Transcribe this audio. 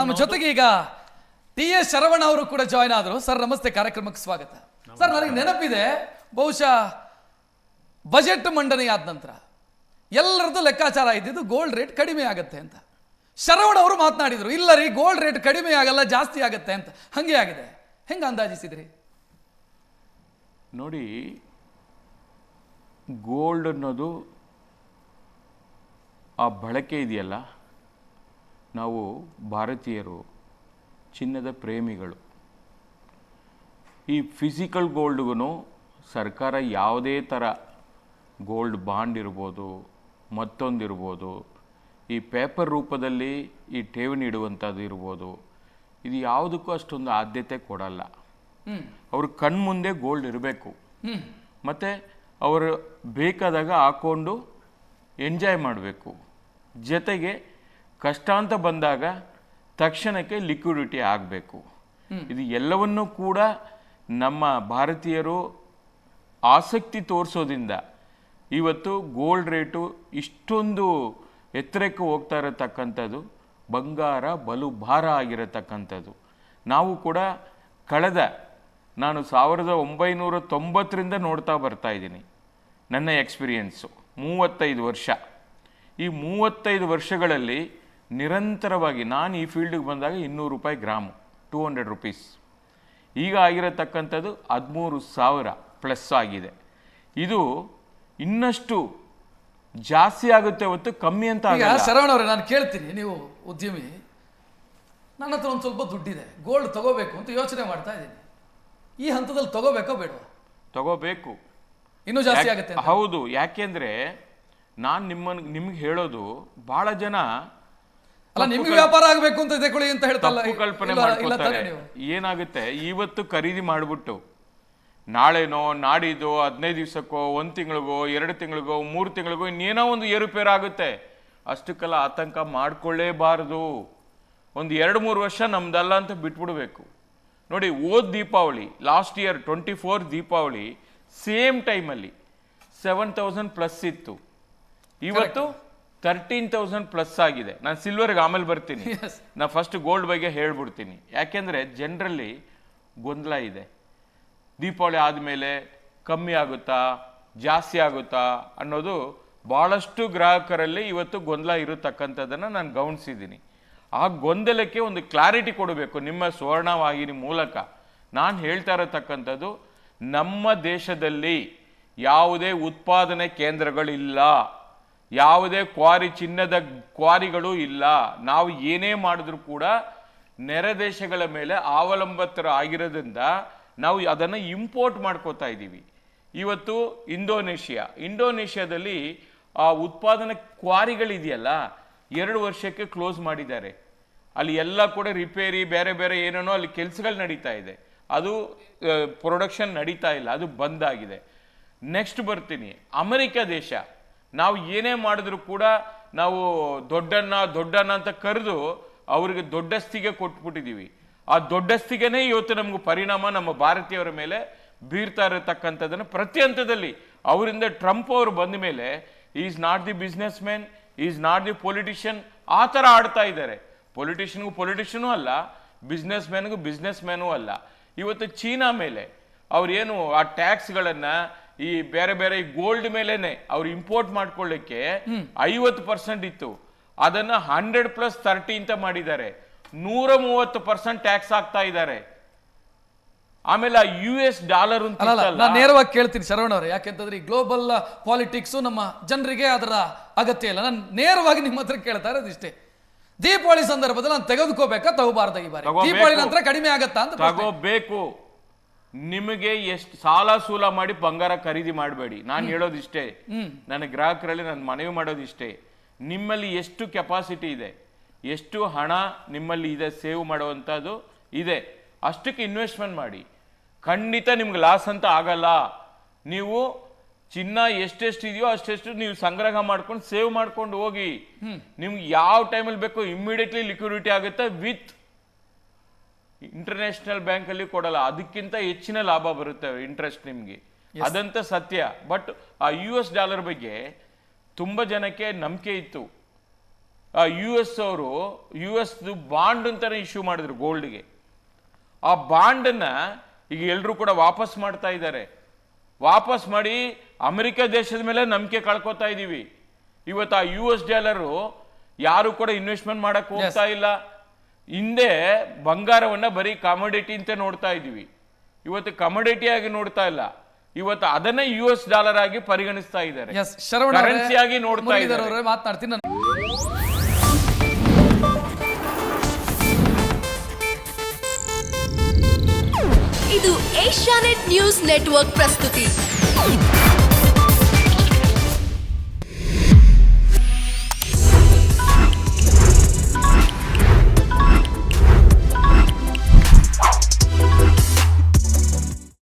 ನಮ್ಮ ಜೊತೆಗೆ ಈಗ ಟಿ ಎಸ್ ಶರವಣ ಅವರು ಕೂಡ ಜಾಯ್ನ್ ಆದರು. ಸರ್ ನಮಸ್ತೆ ಕಾರ್ಯಕ್ರಮಕ್ಕೆ ಸ್ವಾಗತ. ಸರ್ ನನಗೆ ನೆನಪಿದೆ ಬಹುಶಃ ಬಜೆಟ್ ಮಂಡನೆ ಆದ ನಂತರ ಎಲ್ಲರದ್ದು ಲೆಕ್ಕಾಚಾರ ಇದ್ದಿದ್ದು ಗೋಲ್ಡ್ ರೇಟ್ ಕಡಿಮೆ ಆಗುತ್ತೆ ಅಂತ. ಶರವಣ ಅವರು ಮಾತನಾಡಿದರು ಇಲ್ಲ ರೀ ಗೋಲ್ಡ್ ರೇಟ್ ಕಡಿಮೆ ಆಗಲ್ಲ ಜಾಸ್ತಿ ಆಗುತ್ತೆ ಅಂತ. ಹಂಗೆ ಆಗಿದೆ. ಹೆಂಗೆ ಅಂದಾಜಿಸಿದ್ರಿ? ನೋಡಿ ಗೋಲ್ಡ್ ಅನ್ನೋದು ಆ ಬಳಕೆ ಇದೆಯಲ್ಲ? ನಾವು ಭಾರತೀಯರು ಚಿನ್ನದ ಪ್ರೇಮಿಗಳು. ಈ ಫಿಸಿಕಲ್ ಗೋಲ್ಡ್ಗೂ ಸರ್ಕಾರ ಯಾವುದೇ ಥರ ಗೋಲ್ಡ್ ಬಾಂಡ್ ಇರ್ಬೋದು ಮತ್ತೊಂದಿರ್ಬೋದು ಈ ಪೇಪರ್ ರೂಪದಲ್ಲಿ ಈ ಠೇವಣಿ ಇಡುವಂಥದ್ದು ಇರ್ಬೋದು ಇದು ಯಾವುದಕ್ಕೂ ಅಷ್ಟೊಂದು ಆದ್ಯತೆ ಕೊಡಲ್ಲ. ಅವರು ಕಣ್ಮುಂದೆ ಗೋಲ್ಡ್ ಇರಬೇಕು. ಮತ್ತು ಅವರು ಬೇಕಾದಾಗ ಹಾಕ್ಕೊಂಡು ಎಂಜಾಯ್ ಮಾಡಬೇಕು. ಜೊತೆಗೆ ಕಷ್ಟ ಅಂತ ಬಂದಾಗ ತಕ್ಷಣಕ್ಕೆ ಲಿಕ್ವಿಡಿಟಿ ಆಗಬೇಕು. ಇದು ಎಲ್ಲವನ್ನೂ ಕೂಡ ನಮ್ಮ ಭಾರತೀಯರು ಆಸಕ್ತಿ ತೋರಿಸೋದ್ರಿಂದ ಇವತ್ತು ಗೋಲ್ಡ್ ರೇಟು ಇಷ್ಟೊಂದು ಎತ್ತರಕ್ಕೆ ಹೋಗ್ತಾ ಇರತಕ್ಕಂಥದ್ದು ಬಂಗಾರ ಬಲು ಭಾರ ಆಗಿರತಕ್ಕಂಥದ್ದು. ನಾವು ಕೂಡ ಕಳೆದ ನಾನು ಸಾವಿರದ ಒಂಬೈನೂರ ತೊಂಬತ್ತರಿಂದ ನೋಡ್ತಾ ಬರ್ತಾ ಇದ್ದೀನಿ ನನ್ನ ಎಕ್ಸ್ಪೀರಿಯೆನ್ಸು ಮೂವತ್ತೈದು ವರ್ಷ. ಈ ಮೂವತ್ತೈದು ವರ್ಷಗಳಲ್ಲಿ ನಿರಂತರವಾಗಿ ನಾನು ಈ ಫೀಲ್ಡಿಗೆ ಬಂದಾಗ ಇನ್ನೂರು ರೂಪಾಯಿ ಗ್ರಾಮು ಟೂ ಹಂಡ್ರೆಡ್ ರುಪೀಸ್ ಈಗ ಆಗಿರತಕ್ಕಂಥದ್ದು ಹದಿಮೂರು ಸಾವಿರ ಪ್ಲಸ್ ಆಗಿದೆ. ಇದು ಇನ್ನಷ್ಟು ಜಾಸ್ತಿ ಆಗುತ್ತೆ ಹೊತ್ತು ಕಮ್ಮಿ ಅಂತ ಶರವಣ ಅವರೇ ನಾನು ಕೇಳ್ತೀನಿ ನೀವು ಉದ್ಯಮಿ. ನನ್ನ ಹತ್ರ ಒಂದು ಸ್ವಲ್ಪ ದುಡ್ಡಿದೆ ಗೋಲ್ಡ್ ತಗೋಬೇಕು ಅಂತ ಯೋಚನೆ ಮಾಡ್ತಾ ಇದ್ದೀನಿ. ಈ ಹಂತದಲ್ಲಿ ತಗೋಬೇಕೋ ಬೇಡ ತಗೋಬೇಕು. ಇನ್ನೂ ಜಾಸ್ತಿ ಆಗುತ್ತೆ. ಹೌದು ಯಾಕೆಂದರೆ ನಾನು ನಿಮ್ಮನ್ನು ನಿಮ್ಗೆ ಹೇಳೋದು ಭಾಳ ಜನ ಅಲ್ಲ ನಿಮ್ಗೆ ವ್ಯಾಪಾರ ಆಗಬೇಕು ಅಂತ ತೆಕೊಳ್ಳಿ ಅಂತ ಹೇಳ್ತಲ್ಲ ಕಲ್ಪನೆ ಮಾಡ್ಕೊತಾರೆ. ಏನಾಗುತ್ತೆ? ಇವತ್ತು ಖರೀದಿ ಮಾಡ್ಬಿಟ್ಟು ನಾಳೆನೋ ನಾಡಿದೋ ಹದಿನೈದು ದಿವ್ಸಕ್ಕೋ ಒಂದು ತಿಂಗಳಿಗೋ ಎರಡು ತಿಂಗಳಿಗೋ ಮೂರು ತಿಂಗಳಿಗೋ ಇನ್ನೇನೋ ಒಂದು ಏರುಪೇರು ಆಗುತ್ತೆ ಅಷ್ಟಕ್ಕೆಲ್ಲ ಆತಂಕ ಮಾಡ್ಕೊಳ್ಳೇಬಾರದು. ಒಂದು ಎರಡು ಮೂರು ವರ್ಷ ನಮ್ದಲ್ಲ ಅಂತ ಬಿಟ್ಬಿಡ್ಬೇಕು. ನೋಡಿ ಓದ್ Deepavali last year twenty four Deepavali same ಟೈಮಲ್ಲಿ ಸೆವೆನ್ ತೌಸಂಡ್ ಪ್ಲಸ್ ಇತ್ತು. ಇವತ್ತು ತರ್ಟೀನ್ ತೌಸಂಡ್ ಪ್ಲಸ್ ಆಗಿದೆ. ನಾನು ಸಿಲ್ವರ್ಗೆ ಆಮೇಲೆ ಬರ್ತೀನಿ. ನಾನು ಫಸ್ಟ್ ಗೋಲ್ಡ್ ಬಗ್ಗೆ ಹೇಳ್ಬಿಡ್ತೀನಿ. ಯಾಕೆಂದರೆ ಜನರಲ್ಲಿ ಗೊಂದಲ ಇದೆ. ದೀಪಾವಳಿ ಆದಮೇಲೆ ಕಮ್ಮಿ ಆಗುತ್ತಾ ಜಾಸ್ತಿ ಆಗುತ್ತಾ ಅನ್ನೋದು ಭಾಳಷ್ಟು ಗ್ರಾಹಕರಲ್ಲಿ ಇವತ್ತು ಗೊಂದಲ ಇರತಕ್ಕಂಥದ್ದನ್ನು ನಾನು ಗಮನಿಸಿದ್ದೀನಿ ಆ ಗೊಂದಲಕ್ಕೆ ಒಂದು ಕ್ಲಾರಿಟಿ ಕೊಡಬೇಕು ನಿಮ್ಮ ಸುವರ್ಣವಾಹಿನಿ ಮೂಲಕ. ನಾನು ಹೇಳ್ತಾ ಇರತಕ್ಕಂಥದ್ದು ನಮ್ಮ ದೇಶದಲ್ಲಿ ಯಾವುದೇ ಉತ್ಪಾದನೆ ಕೇಂದ್ರಗಳಿಲ್ಲ. ಯಾವುದೇ ಕ್ವಾರಿ ಚಿನ್ನದ ಕ್ವಾರಿಗಳು ಇಲ್ಲ. ನಾವು ಏನೇ ಮಾಡಿದ್ರೂ ಕೂಡ ನೆರೆ ದೇಶಗಳ ಮೇಲೆ ಅವಲಂಬಿತರ ಆಗಿರೋದ್ರಿಂದ ನಾವು ಅದನ್ನು ಇಂಪೋರ್ಟ್ ಮಾಡ್ಕೋತಾ ಇದ್ದೀವಿ. ಇವತ್ತು ಇಂಡೋನೇಷ್ಯಾ. ಇಂಡೋನೇಷ್ಯಾದಲ್ಲಿ, ಆ, ಉತ್ಪಾದನೆ ಕ್ವಾರಿಗಳಿದೆಯಲ್ಲ, ಎರಡು ವರ್ಷಕ್ಕೆ ಕ್ಲೋಸ್ ಮಾಡಿದ್ದಾರೆ. ಅಲ್ಲಿ ಎಲ್ಲ ಕೂಡ ರಿಪೇರಿ, ಬೇರೆ ಬೇರೆ ಏನೇನೋ ಅಲ್ಲಿ ಕೆಲಸಗಳು ನಡೀತಾ ಇದೆ. ಅದು ಪ್ರೊಡಕ್ಷನ್ ನಡೀತಾ ಇಲ್ಲ. ಅದು ಬಂದ್ ಆಗಿದೆ. ನೆಕ್ಸ್ಟ್ ಬರ್ತೀನಿ. ಅಮೆರಿಕ ದೇಶ. ನಾವು ಏನೇ ಮಾಡಿದ್ರು ಕೂಡ ನಾವು ದೊಡ್ಡಣ್ಣ ದೊಡ್ಡಣ್ಣ ಅಂತ ಕರೆದು ಅವರಿಗೆ ದೊಡ್ಡಸ್ತಿಗೆ ಕೊಟ್ಬಿಟ್ಟಿದ್ದೀವಿ. ಆ ದೊಡ್ಡಸ್ತಿಗೆನೇ ಇವತ್ತು ನಮ್ಗೆ ಪರಿಣಾಮ ನಮ್ಮ ಭಾರತೀಯರ ಮೇಲೆ ಬೀರ್ತಾ ಇರತಕ್ಕಂಥದ್ದನ್ನು ಪ್ರತಿ ಹಂತದಲ್ಲಿ ಅವರಿಂದ ಟ್ರಂಪ್ ಅವರು ಬಂದ ಮೇಲೆ is not the business man is not the politician ಆ ಥರ ಆಡ್ತಾ ಇದ್ದಾರೆ. ಪೊಲಿಟಿಷಿಯನ್ಗೂ ಪೊಲಿಟಿಷಿಯನೂ ಅಲ್ಲ ಬಿಸ್ನೆಸ್ ಮ್ಯಾನ್ಗೂ ಬಿಸ್ನೆಸ್ ಮ್ಯಾನೂ ಅಲ್ಲ. ಇವತ್ತು ಚೀನಾ ಮೇಲೆ ಅವ್ರೇನು ಆ ಟ್ಯಾಕ್ಸ್ಗಳನ್ನ ಈ ಬೇರೆ ಬೇರೆ ಗೋಲ್ಡ್ ಮೇಲೆನೆ ಅವ್ರು ಇಂಪೋರ್ಟ್ ಮಾಡ್ಕೊಳ್ಳಿಕ್ಕೆ ಐವತ್ತು ಪರ್ಸೆಂಟ್ ಇತ್ತು. ಅದನ್ನ ಹಂಡ್ರೆಡ್ ಪ್ಲಸ್ ತರ್ಟಿ ಅಂತ ಮಾಡಿದ್ದಾರೆ. ನೂರ ಮೂವತ್ತು ಪರ್ಸೆಂಟ್ ಟ್ಯಾಕ್ಸ್ ಹಾಕ್ತಾ ಇದ್ದಾರೆ. ಆಮೇಲೆ ಆ ಯು ಎಸ್ ಡಾಲರ್ ನಾನು ನೇರವಾಗಿ ಕೇಳ್ತೀನಿ ಶರವಣ ಅವರೇ. ಯಾಕೆಂತಂದ್ರೆ ಈ ಗ್ಲೋಬಲ್ ಪಾಲಿಟಿಕ್ಸ್ ನಮ್ಮ ಜನರಿಗೆ ಅದರ ಅಗತ್ಯ ಇಲ್ಲ. ನಾನು ನೇರವಾಗಿ ನಿಮ್ಮ ಹತ್ರ ಕೇಳ್ತಾ ಇರೋದು ಇಷ್ಟೇ. ದೀಪಾವಳಿ ಸಂದರ್ಭದಲ್ಲಿ ನಾನು ತೆಗೆದುಕೋಬೇಕಾ? ತಗೋಬಾರ್ದ ಈ ಬಾರಿ? ದೀಪಾವಳಿ ನಂತರ ಕಡಿಮೆ ಆಗತ್ತಾ ಅಂತ ತಗೋಬೇಕು. ನಿಮಗೆ ಎಷ್ಟು ಸಾಲ ಸೂಲ ಮಾಡಿ ಬಂಗಾರ ಖರೀದಿ ಮಾಡಬೇಡಿ. ನಾನು ಹೇಳೋದು ಇಷ್ಟೇ ನನ್ನ ಗ್ರಾಹಕರಲ್ಲಿ ನಾನು ಮನವಿ ಮಾಡೋದು ಇಷ್ಟೇ ನಿಮ್ಮಲ್ಲಿ ಎಷ್ಟು ಕೆಪಾಸಿಟಿ ಇದೆ ಎಷ್ಟು ಹಣ ನಿಮ್ಮಲ್ಲಿ ಇದೆ ಸೇವ್ ಮಾಡುವಂಥದ್ದು ಇದೆ. ಅಷ್ಟಕ್ಕೆ ಇನ್ವೆಸ್ಟ್ಮೆಂಟ್ ಮಾಡಿ. ಖಂಡಿತ ನಿಮ್ಗೆ ಲಾಸ್ ಅಂತ ಆಗಲ್ಲ. ನೀವು ಚಿನ್ನ ಎಷ್ಟೆಷ್ಟು ಇದೆಯೋ ಅಷ್ಟೆಷ್ಟು ನೀವು ಸಂಗ್ರಹ ಮಾಡ್ಕೊಂಡು ಸೇವ್ ಮಾಡ್ಕೊಂಡು ಹೋಗಿ. ನಿಮ್ಗೆ ಯಾವ ಟೈಮಲ್ಲಿ ಬೇಕೋ ಇಮ್ಮಿಡಿಯೇಟ್ಲಿ ಲಿಕ್ವಿಡಿಟಿ ಆಗುತ್ತೆ? ವಿತ್ ಇಂಟರ್ನ್ಯಾಷನಲ್ ಬ್ಯಾಂಕ್ ಅಲ್ಲಿ ಕೊಡಲ್ಲ. ಅದಕ್ಕಿಂತ ಹೆಚ್ಚಿನ ಲಾಭ ಬರುತ್ತೆ ಇಂಟ್ರೆಸ್ಟ್ ನಿಮ್ಗೆ. ಅದಂತ ಸತ್ಯ. ಬಟ್ ಆ ಯು ಎಸ್ ಡಾಲರ್ ಬಗ್ಗೆ ತುಂಬ ಜನಕ್ಕೆ ನಂಬಿಕೆ ಇತ್ತು. ಆ ಯು ಎಸ್ ಅವರು ಯು ಎಸ್ ಬಾಂಡ್ ಅಂತಾನೆ ಇಶ್ಯೂ ಮಾಡಿದ್ರು ಗೋಲ್ಡ್ಗೆ ಆ ಬಾಂಡನ್ನ ಈಗ ಎಲ್ಲರೂ ಕೂಡ ವಾಪಸ್ ಮಾಡ್ತಾ ಇದ್ದಾರೆ. ವಾಪಸ್ ಮಾಡಿ ಅಮೆರಿಕ ದೇಶದ ಮೇಲೆ ನಂಬಿಕೆ ಕಳ್ಕೊತಾ ಇದ್ದೀವಿ ಇವತ್ತು ಆ ಯು ಎಸ್ ಡಾಲರು ಯಾರು ಕೂಡ ಇನ್ವೆಸ್ಟ್ಮೆಂಟ್ ಮಾಡಕ್ ಹೋಗ್ತಾ ಇಲ್ಲ. ಹಿಂದೆ ಬಂಗಾರವನ್ನ ಬರೀ ಕಮೋಡಿಟಿ ಅಂತ ನೋಡ್ತಾ ಇದ್ದೀವಿ. ಇವತ್ತು ಕಮೋಡಿಟಿ ಆಗಿ ನೋಡ್ತಾ ಇಲ್ಲ. ಇವತ್ತು ಅದನ್ನೇ ಯು ಎಸ್ ಡಾಲರ್ ಆಗಿ ಪರಿಗಣಿಸ್ತಾ ಇದ್ದಾರೆ. ಎಸ್ ಶರವಣ ಕರೆನ್ಸಿ ಆಗಿ ನೋಡ್ತಾ ಇದ್ದಾರೆ. ಅವರೇ ಮಾತನಾಡ್ತೀನಿ. ನಾನು ಇದು ಏಷ್ಯಾನೆಟ್ ನ್ಯೂಸ್ ನೆಟ್ವರ್ಕ್ ಪ್ರಸ್ತುತಿ.